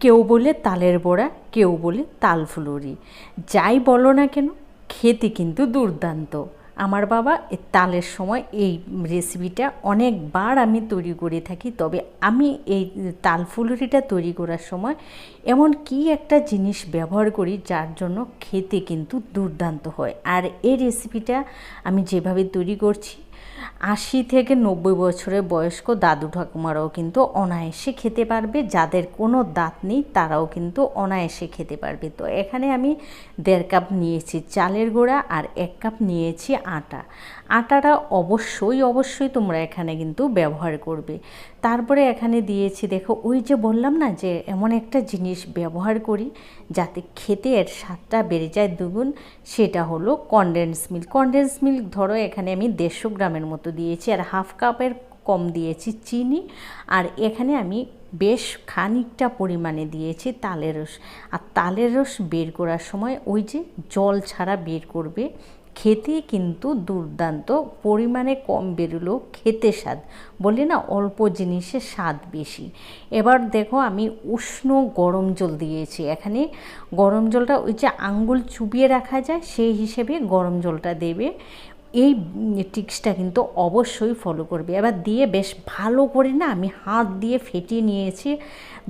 কেউ বলে তালের বড়া, কেউ বলে তাল ফুলুরি। যাই বলো না কেন, খেতে কিন্তু দুর্দান্ত। আমার বাবা তালের সময় এই রেসিপিটা অনেকবার আমি তৈরি করে থাকি, তবে আমি এই তাল ফুলুরিটা তৈরি করার সময় এমন কি একটা জিনিস ব্যবহার করি যার জন্য খেতে কিন্তু দুর্দান্ত হয়। আর এই রেসিপিটা আমি যেভাবে তৈরি করছি আশি থেকে নব্বই বছরের বয়স্ক দাদু ঠাকুমারাও কিন্তু অনায়াসে খেতে পারবে। যাদের কোনো দাঁত নেই, তারাও কিন্তু অনায়াসে খেতে পারবে। তো এখানে আমি দেড় কাপ নিয়েছি চালের গুঁড়া আর এক কাপ নিয়েছি আটা। আটাটা অবশ্যই অবশ্যই তোমরা এখানে কিন্তু ব্যবহার করবে। তারপরে এখানে দিয়েছি, দেখো, ওই যে বললাম না যে এমন একটা জিনিস ব্যবহার করি যাতে খেতে এর স্বাদটা বেড়ে যায়। দুগুণ সেটা হলো কনডেন্স মিল্ক কনডেন্স মিল্ক ধরো, এখানে আমি দেড়শো গ্রামের মতো দিয়েছি আর হাফ কাপের কম দিয়েছি চিনি। আর এখানে আমি বেশ খানিকটা পরিমাণে দিয়েছি তালের রস। আর তালের রস বের করার সময় ওই যে জল ছাড়া বের করবে, খেতে কিন্তু দুর্দান্ত, পরিমাণে কম বেরোলেও খেতে স্বাদ। বলি না অল্প জিনিসের স্বাদ বেশি। এবার দেখো আমি উষ্ণ গরম জল দিয়েছি। এখানে গরম জলটা ওই যে আঙ্গুল চুবিয়ে রাখা যায়, সেই হিসেবে গরম জলটা দেবে। এই টিক্সটা কিন্তু অবশ্যই ফলো করবে। এবার দিয়ে বেশ ভালো করে না আমি হাত দিয়ে ফেটিয়ে নিয়েছি।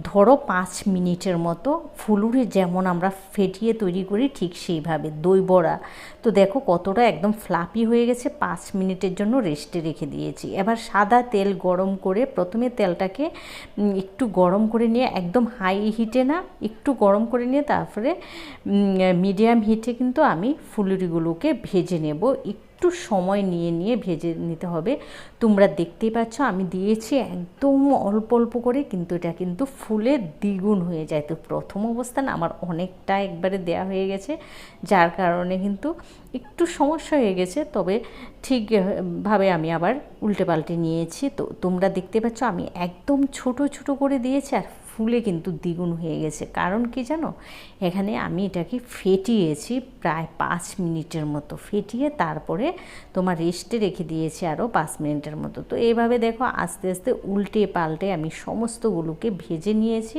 ধরো পাঁচ মিনিটের মতো ফুলুরি যেমন আমরা ফেটিয়ে তৈরি করি ঠিক সেইভাবে দই বড়া। তো দেখো কতটা একদম ফ্লাপি হয়ে গেছে, পাঁচ মিনিটের জন্য রেস্টে রেখে দিয়েছি। এবার সাদা তেল গরম করে প্রথমে তেলটাকে একটু গরম করে নিয়ে একদম হাই হিটে না একটু গরম করে নিয়ে তারপরে মিডিয়াম হিটে কিন্তু আমি ফুলুরিগুলোকে ভেজে নেব। একটু সময় নিয়ে নিয়ে ভেজে নিতে হবে। তোমরা দেখতেই পাচ্ছ আমি দিয়েছি একদম অল্প অল্প করে, কিন্তু এটা কিন্তু ফুলে দ্বিগুণ হয়ে যায়। তো প্রথম অবস্থান আমার অনেকটা একবারে দেয়া হয়ে গেছে, যার কারণে কিন্তু একটু সমস্যা হয়ে গেছে। তবে ঠিকভাবে আমি আবার উল্টে পাল্টে নিয়েছি। তো তোমরা দেখতে পাচ্ছ আমি একদম ছোট ছোট করে দিয়েছি আর ফুলে কিন্তু দ্বিগুণ হয়ে গেছে। কারণ কি জানো? এখানে আমি এটাকে ফেটিয়েছি প্রায় পাঁচ মিনিটের মতো। ফেটিয়ে তারপরে তোমার রেস্টে রেখে দিয়েছি আরও পাঁচ মিনিটের মতো। তো এইভাবে দেখো আস্তে আস্তে উল্টে পাল্টে আমি সমস্তগুলোকে ভেজে নিয়েছি।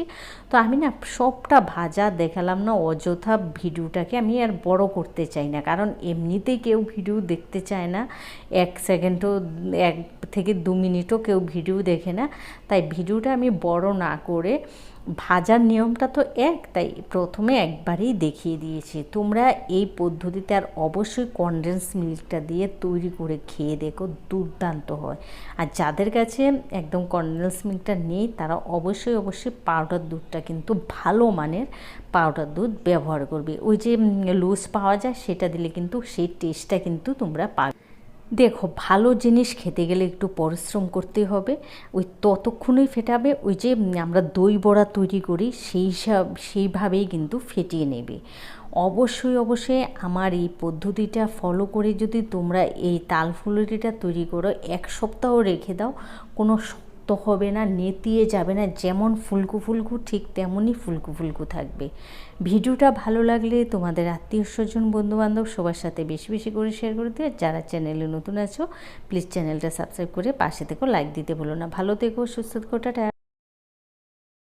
তো আমি না সবটা ভাজা দেখালাম না, অযথা ভিডিওটাকে আমি আর বড় করতে চাই না। কারণ এমনিতেই কেউ ভিডিও দেখতে চায় না। এক সেকেন্ডও, এক থেকে দু মিনিটও কেউ ভিডিও দেখে না। তাই ভিডিওটা আমি বড় না করে ভাজার নিয়মটা তো এক, তাই প্রথমে একবারেই দেখিয়ে দিয়েছি। তোমরা এই পদ্ধতিতে আর অবশ্যই কনডেন্স মিল্কটা দিয়ে তৈরি করে খেয়ে দেখো, দুর্দান্ত হয়। আর যাদের কাছে একদম কনডেন্স মিল্কটা নেই, তারা অবশ্যই অবশ্যই পাউডার দুধটা কিন্তু ভালো মানের পাউডার দুধ ব্যবহার করবে। ওই যে লুজ পাওয়া যায়, সেটা দিলে কিন্তু সেই টেস্টটা কিন্তু তোমরা পাবে। দেখো, ভালো জিনিস খেতে গেলে একটু পরিশ্রম করতে হবে, ওই ততক্ষণই ফেটাবে, ওই যে আমরা দই বড়া তৈরি করি, সেই সব সেইভাবেই কিন্তু ফেটিয়ে নেবে। অবশ্যই অবশ্যই আমার এই পদ্ধতিটা ফলো করে যদি তোমরা এই তাল ফুলুরিটা তৈরি করো, এক সপ্তাহ রেখে দাও, কোনো শক্ত হবে না, নেতিয়ে যাবে না, যেমন ফুলকু ফুলকু, ঠিক তেমনই ফুলকু ফুলকু থাকবে। ভিডিওটা ভালো লাগলে তোমাদের আত্মীয় স্বজন, বন্ধুবান্ধব সবার সাথে বেশি বেশি করে শেয়ার করে দিও। যারা চ্যানেলে নতুন আছো প্লিজ চ্যানেলটা সাবস্ক্রাইব করে পাশে থেকেও লাইক দিতে বলো না। ভালো থেকো, সুস্থ থেকো, টাটা।